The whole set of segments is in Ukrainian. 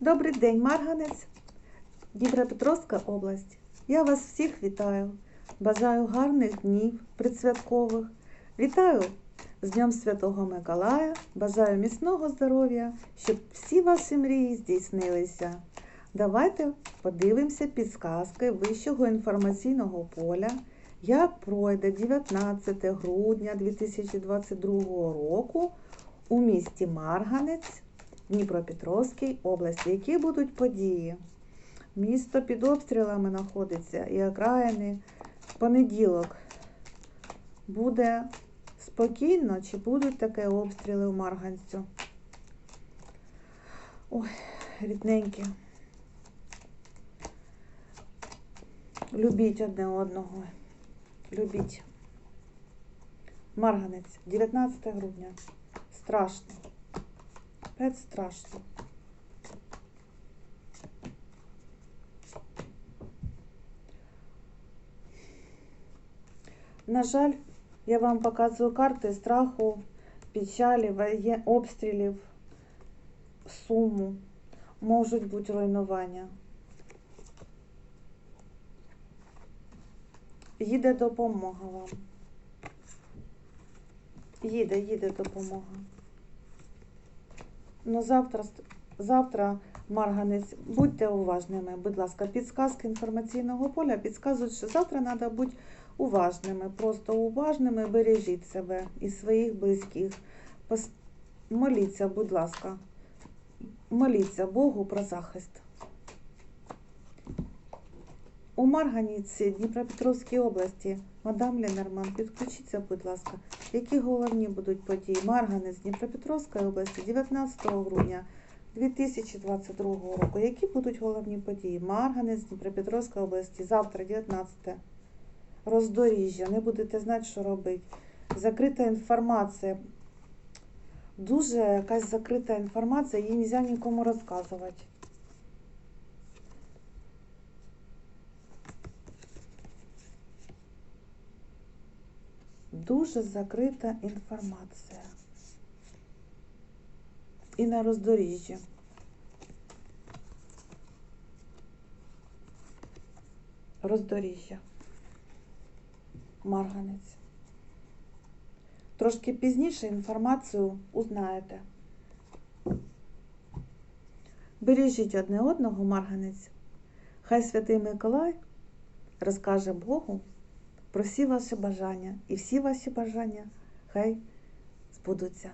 Добрий день, Марганець, Дніпропетровська область. Я вас всіх вітаю. Бажаю гарних днів предсвяткових. Вітаю з Днем Святого Миколая. Бажаю міцного здоров'я, щоб всі ваші мрії здійснилися. Давайте подивимося підсказки Вищого інформаційного поля, як пройде 19 грудня 2022 року у місті Марганець Дніпропетровській області. Які будуть події? Місто під обстрілами знаходиться і окраїни. В понеділок буде спокійно, чи будуть такі обстріли в Марганцю? Ой, рідненькі. Любіть одне одного. Любіть. Марганець, 19 грудня. Страшно. Опять страшно. На жаль, я вам показую карти страху, печалі, обстрілів, суму. Можуть бути руйнування. Їде допомога вам. Їде, їде допомога. Ну, завтра, завтра, Марганець, будьте уважними, будь ласка, підсказки інформаційного поля підказують, що завтра треба бути уважними, просто уважними, бережіть себе і своїх близьких. Моліться, будь ласка, моліться Богу про захист. У Марганіці Дніпропетровській області, мадам Ленерман, підключіться, будь ласка. Які головні будуть події? Марганець Дніпропетровської області 19 грудня 2022 року. Які будуть головні події? Марганець Дніпропетровської області завтра, 19. Роздоріжжя. Не будете знати, що робити. Закрита інформація. Дуже якась закрита інформація, її не можна нікому розказувати. Дуже закрита інформація. І на роздоріжжі. Роздоріжжя. Марганець. Трошки пізніше інформацію узнаєте. Бережіть одне одного, Марганець. Хай святий Миколай розкаже Богу про всі ваші бажання. І всі ваші бажання хай збудуться.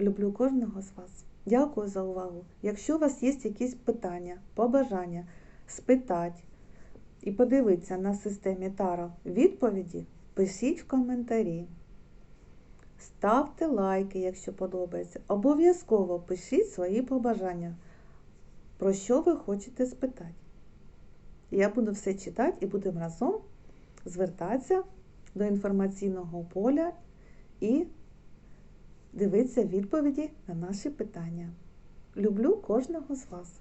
Люблю кожного з вас. Дякую за увагу. Якщо у вас є якісь питання, побажання, спитати і подивитися на системі Таро відповіді, пишіть в коментарі. Ставте лайки, якщо подобається. Обов'язково пишіть свої побажання, про що ви хочете спитати. Я буду все читати і будемо разом звертатися до інформаційного поля і дивитися відповіді на наші питання. Люблю кожного з вас.